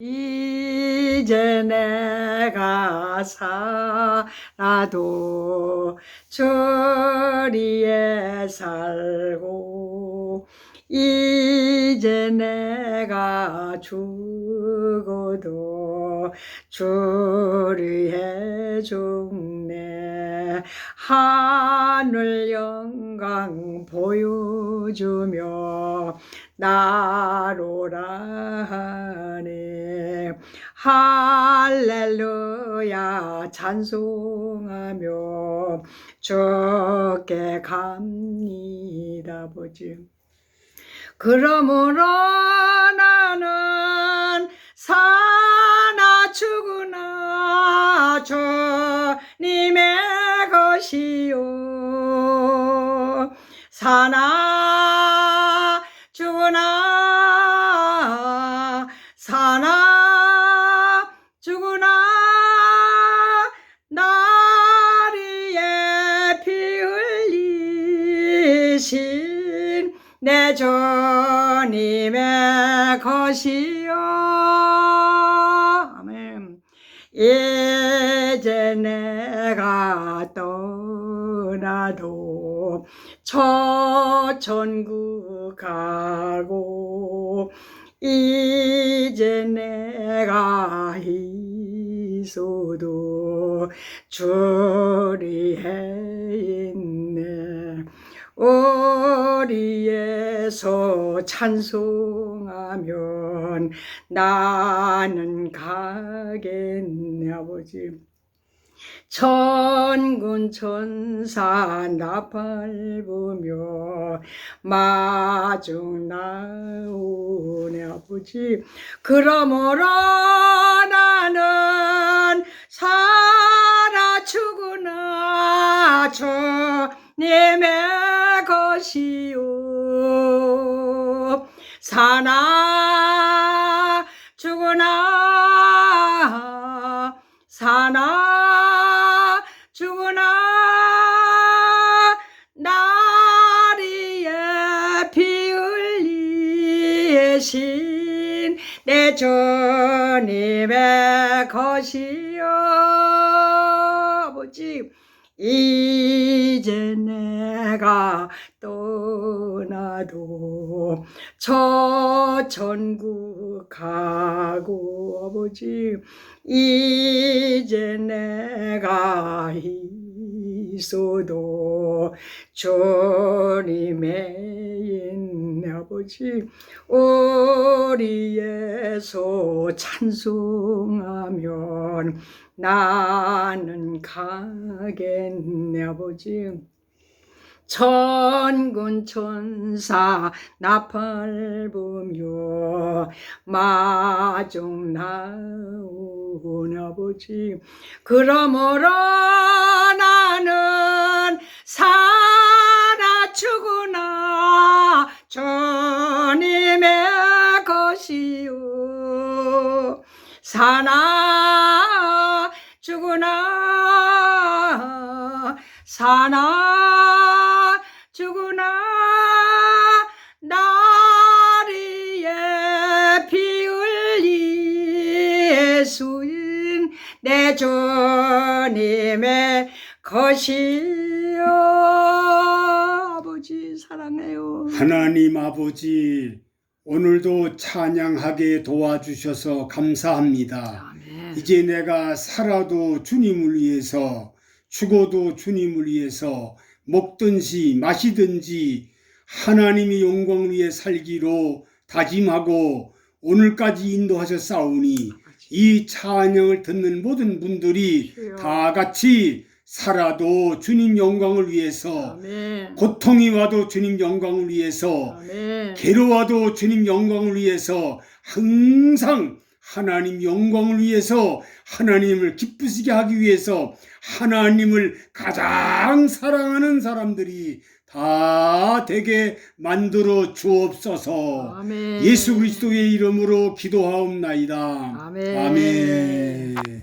이제 내가 살아도 저리에 살고 이제 내가 죽어도 주리에 죽네. 하늘 영광 보여주며 나로라 하네. 할렐루야 찬송하며 주께 갑니다 아버지. 그러므로 나는 사나 죽으나 주님의 것이요. 사나 죽으나 사나 죽으나 나리에 피 흘리신 내 주님의 것이요. 아멘. 이제 내가 떠나도 저 천국 가고 이제 내가 있어도 주리에 있네 우리에서 찬송하면 나는 가겠네 아버지 천군 천사 나 밟으며 마중 나오네 아버지. 그러므로 나는 살아 죽으나 주님의 것이요 사나 죽으나 흘리신 내 주님의 것이요. 아버지? 이제 내가 떠나도 저 천국 가고 아버지? 이제 내가 있어도 주님의 아버지 우리에서 찬송하면 나는 가겠네 아버지. 천군 천사 나 밟으며 마중 나오네 아버지. 그러므로 나는 살아 죽으나 주님의 것이요 사나 죽으나 사나 죽으나 나리에 피 흘리 예수인 내 주님의 아버지 사랑해요 하나님 아버지, 오늘도 찬양하게 도와주셔서 감사합니다. 아멘 이제 내가 살아도 주님을 위해서, 죽어도 주님을 위해서, 먹든지 마시든지 하나님의 영광을 위해 살기로 다짐하고 오늘까지 인도하셨사오니 이 찬양을 듣는 모든 분들이. 다 같이 살아도 주님 영광을 위해서 아멘 고통이 와도 주님 영광을 위해서 아멘 괴로워도 주님 영광을 위해서 항상 하나님 영광을 위해서 하나님을 기쁘시게 하기 위해서 하나님을 가장 사랑하는 사람들이 다 되게 만들어 주옵소서. 아멘 예수 그리스도의 이름으로 기도하옵나이다. 아멘. 아멘.